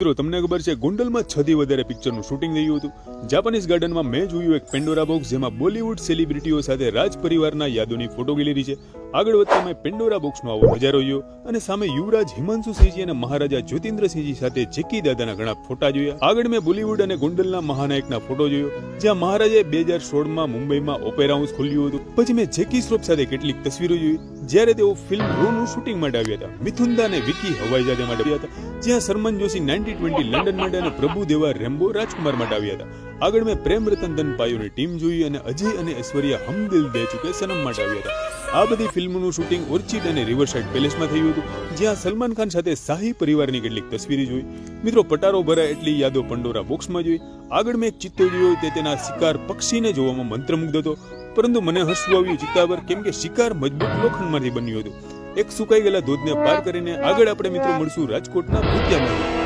મિત્રો, તમને ખબર છે, ગોંડલમાં છ થી વધારે પિક્ચરનું શૂટિંગ થયું હતું. જાપાનીઝ ગાર્ડનમાં મેં જોયું એક પેન્ડોરા બોક્સ જેમાં બોલિવૂડ સેલિબ્રિટીઓ સાથે રાજ પરિવારના યાદોની ફોટો ગેલેરી છે. આગળ વધતા મેં પેન્ડોરા બુક્સનો આવો નજારો જોયો અને સામે યુવરાજ, હિમાંશુ સિંહજી અને મહારાજા જ્યોતિન્દ્રસિંહજી સાથે જેકી દાદાના ઘણા ફોટા જોયા. આગળ મેં બોલિવૂડ અને ગુંડલના મહાનાયકના ફોટો જોયો, જ્યાં મહારાજાએ બે હજાર સોળમાં મુંબઈમાં ઓપેરા હાઉસ ખોલ્યું હતું. પછી મેં જેકી શ્રોફ સાથે કેટલીક તસવીરો જોઈ, જ્યારે તેઓ ફિલ્મ રોનું શૂટિંગ માટે આવ્યા હતા. મિથુનદા અને વિકી હવાઈ જહાજ માટે આવ્યા હતા, જ્યાં Sharman Joshi ninety twenty London માટે અને પ્રભુ દેવા રેમ્બો રાજકુમાર માટે આવ્યા હતા. આગળ મેં પ્રેમ રતન ધન પાયોની ટીમ જોઈ અને અજય અને ઐશ્વર્યા હમદિલ દે ચુકે સનમ માટે આવ્યા હતા. આ બધી ફિલ્મનું શૂટિંગ ઓર્ચિડ અને રિવરસાઇડ પેલેસમાં થયું હતું, જ્યાં સલમાન ખાન સાથે શાહી પરિવારની કેટલીક તસવીરો જોઈ. મિત્રો, પટારો ભરાય એટલી યાદો પંડોરા બોક્સમાં જોઈ. આગળ મેં એક ચિત્તો જોયો તે તેના શિકાર પક્ષીને જોવામાં મંત્રમુગ્ધ હતો. પરંતુ મને હસવું આવ્યું ચિત્તા પર કેમ કે શિકાર મજબૂત લોખંડમાંથી બન્યું હતું. એક સુકાઈ ગયેલા ધોધને પાર કરીને આગળ આપણે મિત્રો મળશું રાજકોટના ભૂતિયામાં